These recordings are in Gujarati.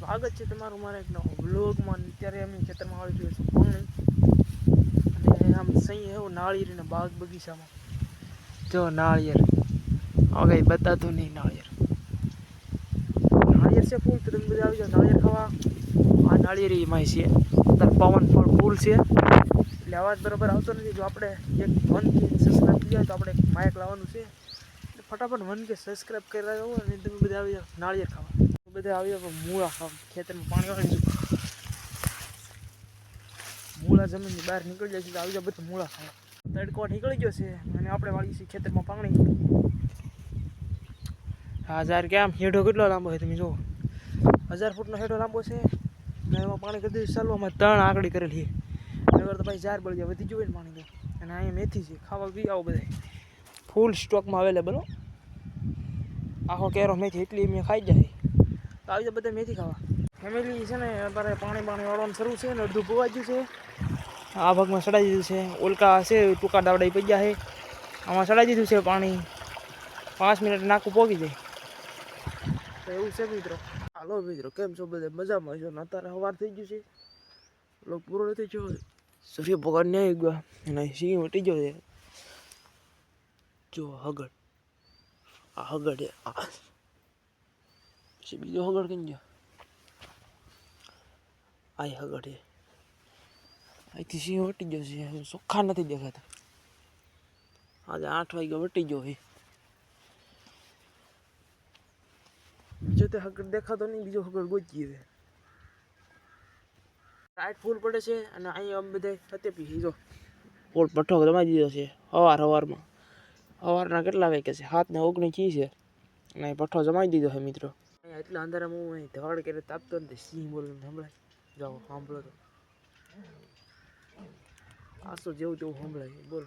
સ્વાગત છે તમારું મારા એક નવો બ્લોગમાં અત્યારે અમે ખેતરમાં આવી ગયો છું પાણી અને આમ સહી એવો નાળિયેરીના બાગ બગીચામાં. જો નાળિયેર. હવે કંઈ બતાતું નહીં નાળિયેર. નાળિયેર છે ફૂલ, તો તમે બધા આવી જાઓ નાળિયેર ખાવા. આ નાળિયેરી એમાં છે. અત્યારે પવન ફળ ફૂલ છે. એટલે અવાજ બરાબર આવતો નથી. જો આપણે એક વન કે સબસ્ક્રાઈબ થઈ જાય તો આપણે માઇક લાવવાનું છે. ફટાફટ વન કે સબસ્ક્રાઈબ કરી રહ્યો હોય અને તમે બધા આવી જાઓ નાળિયેર ખાવા. બધા આવી જાઓ મૂળા ખેતરમાં પાણી વાળી છું. મૂળા જમીનની બહાર નીકળી જાય છે આવી જાય બધા મૂળા ખાવા. તડકો નીકળી ગયો છે અને આપણે વાળી છીએ ખેતરમાં પાણી. હજાર કે આમ હેઠો કેટલો લાંબો છે તમે જુઓ. હજાર ફૂટનો હેઠો લાંબો છે. ને એમાં પાણી કરી દીધું ચાલુ આમાં ત્રણ આંકડી કરેલી નગર તો ભાઈ ઝાર બળી જાય વધી જોઈએ ને પાણી તો. અને અહીંયા મેથી છે. ખાવા પી આવો બધા ફૂલ સ્ટોકમાં અવેલેબલ હો. આખો કેરો મેથી એટલી મેં ખાઈ જાય. તો આવી બધા મેથી ખાવા. ફેમિલી છે ને અમારે પાણી પાણી વાળવાનું શરૂ છે ને અડધું પોવા ગયું છે. આ ભાગમાં સડાઈ દીધું છે. ઓલકા છે ટૂંકા દાવડાઈ પડી ગયા છે. આમાં સડાઈ દીધું છે પાણી. પાંચ મિનિટ નાખું પોગી જાય. તો એવું છે મિત્રો. હાલો મિત્રો કેમ છો બધા? મજામાં છો? ને અત્યારે સવાર થઈ ગયું છે. લોક પૂરો નથી થયો. સૂર્ય ભગવાન નહીં ગયા. અને સિંહ વટી ગયો છે. જો હગડ. આ હગડ આ પછી બીજો હગડ કઈ ગયો આ હગડ છે અહીંથી સિંહ વટી ગયો છે ચોખ્ખા નથી દેખાતા આજે આઠ વાગ્યા વટી ગયો છે બીજો તે હગડ દેખાતો નહીં બીજો હગડ ગોચી છે ટાઈટ ફૂલ પડે છે અને અહીંયા અમે બધા સત્ય પી જો ફૂલ પઠ્ઠો જમાઈ દીધો છે સવાર સવારમાં સવારના કેટલા વાગ્યા છે સાત ને ઓગણીસ છી અને અહીં પઠ્ઠો જમાઈ દીધો છે મિત્રો એટલા અંધારામાં હું અહીં ધવાડ કરે તાપતો ને સિંહ બોલે સંભળાય. જાઓ, સાંભળો તો. આસો જેવું તેવું સંભળાય. બોલ.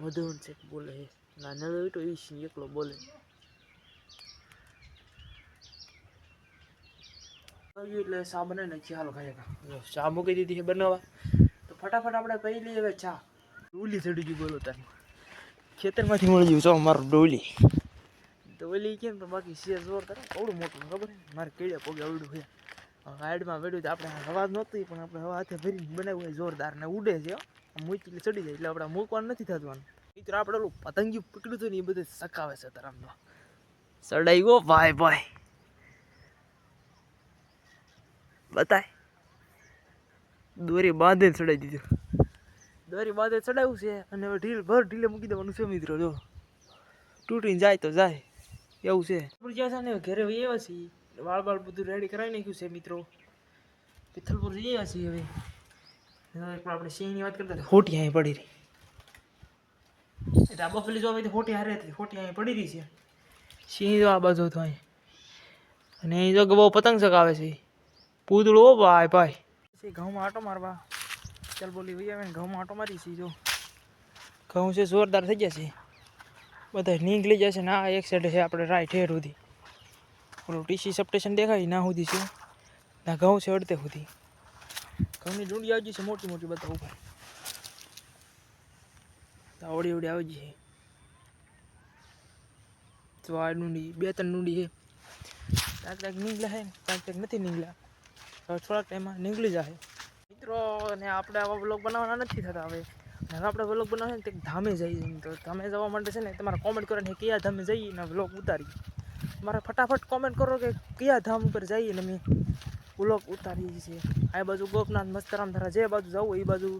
મધુવન છે બોલે હે ના નવે તો એ સિંહ એકલો બોલે. એટલે ચા બનાવી નાખી હાલો ખાઈ ચા મૂકી દીધી છે બનાવવા. તો ફટાફટ આપણે પહેલી હવે ચા. ડોલી ચડી ગયું બોલો તાર. ખેતરમાંથી મળી ગયું છો મારું ડોલી. ડોલી કેમ તો બાકી શેર જોર તારે આવડું મોટું ખબર મારે કેળે પગે આવડું છે. હાઈડમાં વેડ્યું તો આપણે હવા નહોતી, પણ આપણે હવા હાથે ભરીને બનાવ્યું હોય જોરદાર ને ઉડે છે. મૂકી ચડી જાય, એટલે આપણે મૂકવાનું નથી થતું. મિત્રો, આપણે ઓલું પતંગિયું પકડ્યું હતું ને એ બધું સકાવે છે તારા આમ તો ચડાઈ ગયો, ભાઈ ભાઈ. બતાય. દોરી બાંધીને ચડાઈ દીધું. દોરી બાંધે ચડાવ્યું છે. અને હવે ઢીલ ભર ઢીલે મૂકી દેવાનું છે મિત્રો જો. તૂટીને જાય તો જાય. એવું છે. જ્યાં છે ને ઘરે એવા છીએ. વાળ બાળ બધું રેડી કરાવી નાખ્યું છે મિત્રો. પિથલપુર જઈએ છીએ હવે. આપણે સિંહની વાત કરતા હતા, હોટી અહીં પડી રહી. આ બફેલી જોવા તો હોટી હારે હતી હોટી અહીં પડી રહી છે. સિંહ જો આ બાજુ તો અહીં અને અહીં જો બહુ પતંગ ચગાવે છે. પૂતળો ભાઈ ભાઈ. ઘઉંમાં આટો મારવા. ચાલ બોલી ભાઈ આવે ઘઉં આટો મારી છે, જો. ઘઉં છે, જોરદાર થઈ જશે બધા નીકળી જશે ને આ એક સાઈડ છે આપણે રાઈટ હેર સુધી. પેલું ટીસી સબસ્ટેશન દેખાય ના સુધી છે. ના ઘઉં છે અડધે સુધી. ઘઉંની ડુંડી આવી છે, મોટી મોટી બધા ઉપર. ઓડી ઓડી આવી છે. તો આ ડુંડી, બે ત્રણ ડુંડી છે. ક્યાંક ક્યાંક નીકળ્યા છે ક્યાંક ક્યાંક નથી નીકળ્યા થોડાક ટાઈમમાં નીકળી જશે. મિત્રો ને આપણે આવા બ્લોગ બનાવવાના નથી થતા હવે. હવે આપણે બ્લોગ બનાવે ને તે ધામે જઈએ તો ધામે જવા માટે છે ને તમારે કોમેન્ટ કરો ને કયા ધામે જઈએ ને બ્લોગ ઉતારી મારે ફટાફટ કોમેન્ટ કરો કે કયા ધામ ઉપર જઈએ ને મેં બ્લોગ ઉતારીએ છીએ. આ બાજુ ગોપનાથ મસ્તરામ ધરા જે બાજુ જવું એ બાજુ.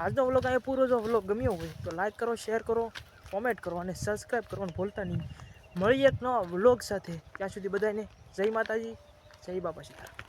આજનો વ્લોગ અહીંયા પૂરો જો વ્લોગ ગમ્યો હોય તો લાઈક કરો શેર કરો કોમેન્ટ કરો અને સબસ્ક્રાઈબ કરવાનું ભૂલતા નહીં. મળીએ એક નવા વ્લોગ સાથે. ત્યાં સુધી બધાને જય માતાજી, જય બાપા સીતારામ.